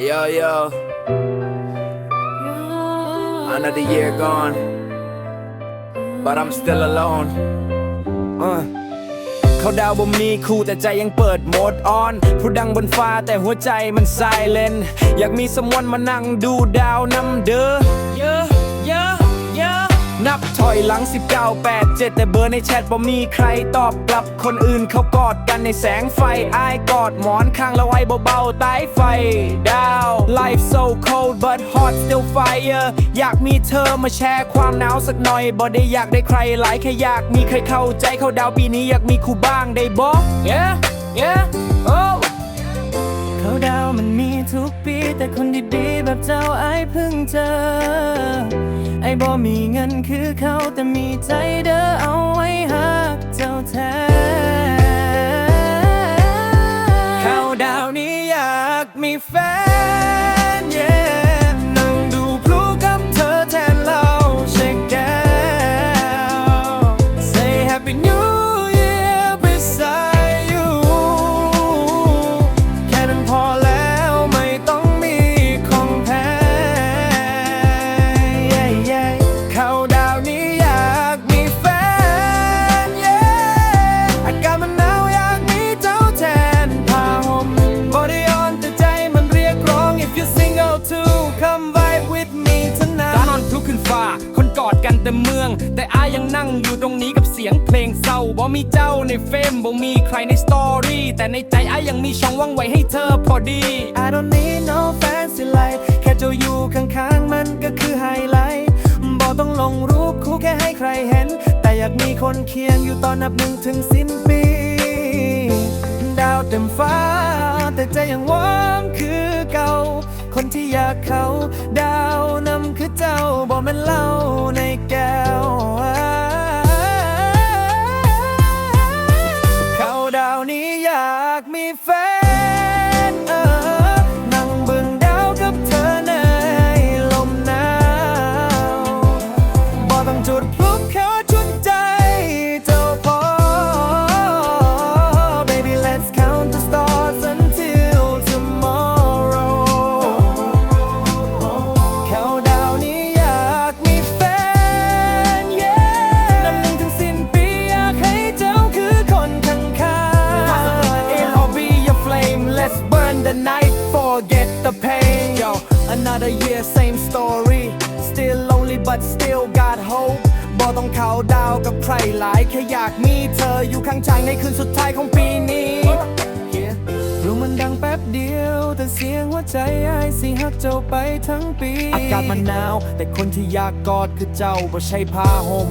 Yo, yo, another year gone, but I'm still alone. Uh. เขาดาวบ่มีคู่แต่ใจยังเปิดโหมดออนผู้ดังบนฟ้าแต่หัวใจมันไซเลนอยากมีสมวนมานั่งดูดาวนำเด้อเยอะเยอะเยอะ นับถอยหลัง 19 8 7 แต่เบอร์ในแชทบ่มีใครตอบกลับคนอื่นเขากอดกันในแสงไฟอายกอดหมอนข้างแล้วไว้เบาๆใต้ไฟดาว Life so cold but hot still fire อยากมีเธอมาแชร์ความหนาวสักหน่อยบ่ได้อยากได้ใครหลายแค่อยากมีใครเข้าใจเขาดาวปีนี้อยากมีคู่บ้างได้บ่ Yeah yeah oh เขาดาวมันมีทุกปีแต่คนดีๆแบบเจ้าไอ้ายเพิ่งเจอ บ่มีเงินคือเขาแต่มีใจเด้อเอาไว้หักเจ้าแท้ แต่เมือง แต่อายังนั่งอยู่ตรงนี้กับเสียงเพลงเศร้าบ่มีเจ้าในเฟรมบ่มีใครในสตอรี่แต่ในใจอายังมีช่องว่างไว้ให้เธอพอดี I don't need no fancy light แค่เจ้าอยู่ข้างๆมันก็คือไฮไลท์บอกต้องลงรูปคู่แค่ให้ใครเห็น แต่อยากมีคนเคียงอยู่ตอนนับหนึ่งถึงสิ้นปี ดาวเต็มฟ้าแต่ใจยังว่างคือ ที่อยากเขาดาวนำคือเจ้าบอกมันเล่าในแก้ว the pain yo another year same story still lonely but still got hope บ่ต้องเขาดาวกับใครหลายแค่อยากมีเธออยู่ข้างใจในคืนสุดท้ายของปีนี้ Yeah รู้มันดังแป๊บเดียว แต่เสียงหัวใจไอ้ายสิฮักเจ้าไปทั้งปี อากาศมันหนาว แต่คนที่อยากกอดคือเจ้าบ่ใช่ผ้าห่ม